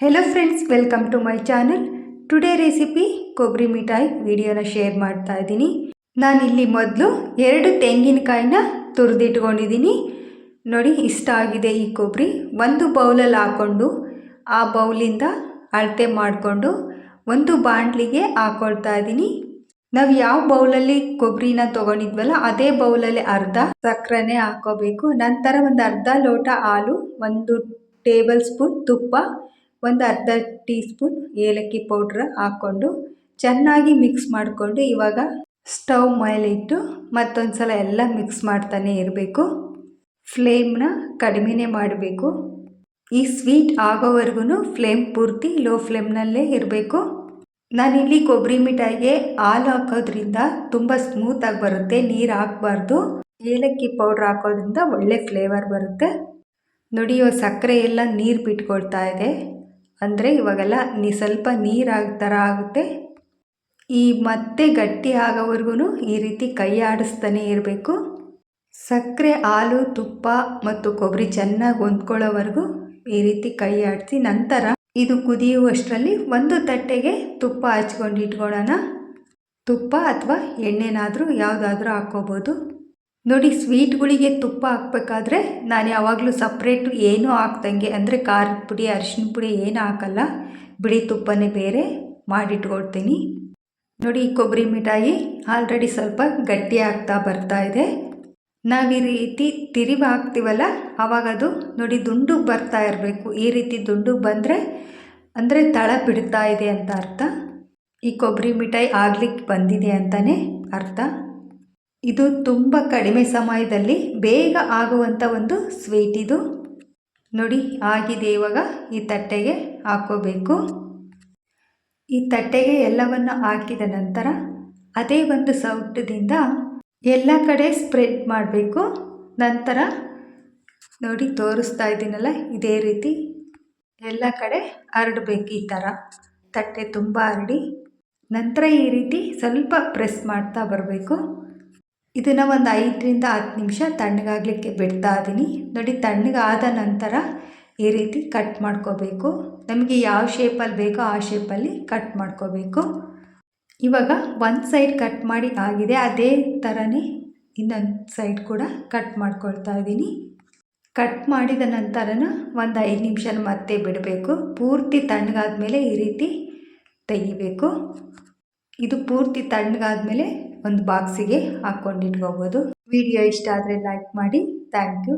Hello friends welcome to my channel today recipe ಕೊಬ್ಬರಿ ಮಿಠಾಯಿ ವಿಡಿಯೋನ ಶೇರ್ ಮಾಡ್ತಾ ಇದ್ದೀನಿ. ನಾನಿಲ್ಲಿ ಮೊದಲು ಎರಡು ತೆಂಗಿನಕಾಯಿನ ತುರಿದಿಟ್ಕೊಂಡಿದ್ದೀನಿ. ನೋಡಿ, ಇಷ್ಟ ಆಗಿದೆ ಈ ಕೊಬ್ಬರಿ ಒಂದು ಬೌಲಲ್ಲಿ ಹಾಕ್ಕೊಂಡು ಆ ಬೌಲಿಂದ ಅಳತೆ ಮಾಡಿಕೊಂಡು ಒಂದು ಬಾಂಡ್ಲಿಗೆ ಹಾಕೊಳ್ತಾ ಇದ್ದೀನಿ. ನಾವು ಯಾವ ಬೌಲಲ್ಲಿ ಕೊಬ್ಬರಿನ ತೊಗೊಂಡಿದ್ವಲ್ಲ, ಅದೇ ಬೌಲಲ್ಲಿ ಅರ್ಧ ಸಕ್ಕರೆನೇ ಹಾಕೋಬೇಕು. ನಂತರ ಒಂದು ಅರ್ಧ ಲೋಟ ಹಾಲು, ಒಂದು ಟೇಬಲ್ ಸ್ಪೂನ್ ತುಪ್ಪ ಒಂದು ಅರ್ಧ ಟೀ ಸ್ಪೂನ್ ಏಲಕ್ಕಿ ಪೌಡ್ರ್ ಹಾಕ್ಕೊಂಡು ಚೆನ್ನಾಗಿ ಮಿಕ್ಸ್ ಮಾಡಿಕೊಂಡು ಇವಾಗ ಸ್ಟವ್ ಮೇಲಿಟ್ಟು ಮತ್ತೊಂದು ಸಲ ಎಲ್ಲ ಮಿಕ್ಸ್ ಮಾಡ್ತಾನೆ ಇರಬೇಕು. ಫ್ಲೇಮ್ನ ಕಡಿಮೆನೇ ಮಾಡಬೇಕು. ಈ ಸ್ವೀಟ್ ಆಗೋವರೆಗೂ ಫ್ಲೇಮ್ ಪೂರ್ತಿ ಲೋ ಫ್ಲೇಮ್ನಲ್ಲೇ ಇರಬೇಕು. ನಾನಿಲ್ಲಿ ಕೊಬ್ಬರಿ ಮಿಠಾಯಿಗೆ ಹಾಲು ಹಾಕೋದ್ರಿಂದ ತುಂಬ ಸ್ಮೂತಾಗಿ ಬರುತ್ತೆ, ನೀರು ಹಾಕಬಾರ್ದು. ಏಲಕ್ಕಿ ಪೌಡ್ರ್ ಹಾಕೋದ್ರಿಂದ ಒಳ್ಳೆ ಫ್ಲೇವರ್ ಬರುತ್ತೆ. ನೋಡಿ ಸಕ್ಕರೆ ಎಲ್ಲ ನೀರು ಬಿಟ್ಕೊಳ್ತಾ ಇದೆ. ಅಂದರೆ ಇವಾಗೆಲ್ಲ ನೀ ಸ್ವಲ್ಪ ನೀರು ಥರ ಆಗುತ್ತೆ. ಈ ಮತ್ತೆ ಗಟ್ಟಿ ಆಗೋವರೆಗೂ ಈ ರೀತಿ ಕೈ ಆಡಿಸ್ತಾನೆ ಇರಬೇಕು. ಸಕ್ಕರೆ ಹಾಲು, ತುಪ್ಪ ಮತ್ತು ಕೊಬ್ಬರಿ ಚೆನ್ನಾಗಿ ಹೊಂದ್ಕೊಳ್ಳೋವರೆಗೂ ಈ ರೀತಿ ಕೈ ಆಡಿಸಿ ನಂತರ ಇದು ಕುದಿಯುವಷ್ಟರಲ್ಲಿ ಒಂದು ತಟ್ಟೆಗೆ ತುಪ್ಪ ಹಚ್ಕೊಂಡು ಇಟ್ಕೊಳ್ಳೋಣ ತುಪ್ಪ ಅಥವಾ ಎಣ್ಣೆನಾದರೂ ಯಾವುದಾದ್ರೂ ಹಾಕ್ಕೋಬೋದು. ನೋಡಿ ಸ್ವೀಟ್ಗಳಿಗೆ ತುಪ್ಪ ಹಾಕ್ಬೇಕಾದ್ರೆ ನಾನು ಯಾವಾಗಲೂ ಸಪ್ರೇಟು ಏನೂ ಹಾಕ್ದಂಗೆ, ಅಂದರೆ ಖಾರದ ಪುಡಿ, ಅರಿಶಿನ ಪುಡಿ ಏನೂ ಹಾಕಲ್ಲ. ಬಿಳಿ ತುಪ್ಪನೇ ಬೇರೆ ಮಾಡಿಟ್ಕೊಳ್ತೀನಿ ನೋಡಿ, ಈ ಕೊಬ್ಬರಿ ಮಿಠಾಯಿ ಆಲ್ರೆಡಿ ಸ್ವಲ್ಪ ಗಟ್ಟಿ ಆಗ್ತಾ ಬರ್ತಾ ಇದೆ. ನಾವು ಈ ರೀತಿ ತಿರಿವು ಹಾಕ್ತೀವಲ್ಲ ಆವಾಗ ಅದು ನೋಡಿ ದುಂಡು ಬರ್ತಾ ಇರಬೇಕು. ಈ ರೀತಿ ದುಂಡುಗೆ ಬಂದರೆ, ಅಂದರೆ ತಳ ಬಿಡ್ತಾ ಇದೆ ಅಂತ ಅರ್ಥ. ಈ ಕೊಬ್ಬರಿ ಮಿಠಾಯಿ ಆಗ್ಲಿಕ್ಕೆ ಬಂದಿದೆ ಅಂತಲೇ ಅರ್ಥ. ಇದು ತುಂಬ ಕಡಿಮೆ ಸಮಯದಲ್ಲಿ ಬೇಗ ಆಗುವಂಥ ಒಂದು ಸ್ವೀಟ್ ಇದು. ನೋಡಿ, ಆಗಿದೆ ಇವಾಗ. ಈ ತಟ್ಟೆಗೆ ಹಾಕೋಬೇಕು. ಈ ತಟ್ಟೆಗೆ ಎಲ್ಲವನ್ನು ಹಾಕಿದ ನಂತರ ಅದೇ ಒಂದು ಸೌಟದಿಂದ ಎಲ್ಲ ಕಡೆ ಸ್ಪ್ರೆಡ್ ಮಾಡಬೇಕು. ನಂತರ ನೋಡಿ, ತೋರಿಸ್ತಾ ಇದ್ದೀನಲ್ಲ, ಇದೇ ರೀತಿ ಎಲ್ಲ ಕಡೆ ಹರಡಬೇಕು ಈ ಥರ ತಟ್ಟೆ ತುಂಬ ಹರಡಿ ನಂತರ ಈ ರೀತಿ ಸ್ವಲ್ಪ ಪ್ರೆಸ್ ಮಾಡ್ತಾ ಬರಬೇಕು. ಇದನ್ನು ಒಂದು ಐದರಿಂದ ಹತ್ತು ನಿಮಿಷ ತಣ್ಣಗಾಗಲಿಕ್ಕೆ ಬಿಡ್ತಾ ಇದ್ದೀನಿ. ನೋಡಿ, ತಣ್ಣಗಾದ ನಂತರ ಈ ರೀತಿ ಕಟ್ ಮಾಡ್ಕೋಬೇಕು. ನಮಗೆ ಯಾವ ಶೇಪಲ್ಲಿ ಬೇಕೋ ಆ ಶೇಪಲ್ಲಿ ಕಟ್ ಮಾಡ್ಕೋಬೇಕು. ಇವಾಗ ಒಂದು ಸೈಡ್ ಕಟ್ ಮಾಡಿ ಆಗಿದೆ. ಅದೇ ಥರನೇ ಇನ್ನೊಂದು ಸೈಡ್ ಕೂಡ ಕಟ್ ಮಾಡ್ಕೊಳ್ತಾ ಇದ್ದೀನಿ. ಕಟ್ ಮಾಡಿದ ನಂತರನ ಒಂದು ಐದು ನಿಮಿಷ ಮತ್ತೆ ಬಿಡಬೇಕು. ಪೂರ್ತಿ ತಣ್ಣಗಾದ ಮೇಲೆ ಈ ರೀತಿ ತೆಗಿಬೇಕು. ಇದು ಪೂರ್ತಿ ತಣ್ಣಗಾದ ಒಂದು ಬಾಕ್ಸಿಗೆ ಹಾಕ್ಕೊಂಡು ಇಟ್ಕೋಬೋದು. ವಿಡಿಯೋ ಇಷ್ಟ ಆದರೆ ಲೈಕ್ ಮಾಡಿ. Thank you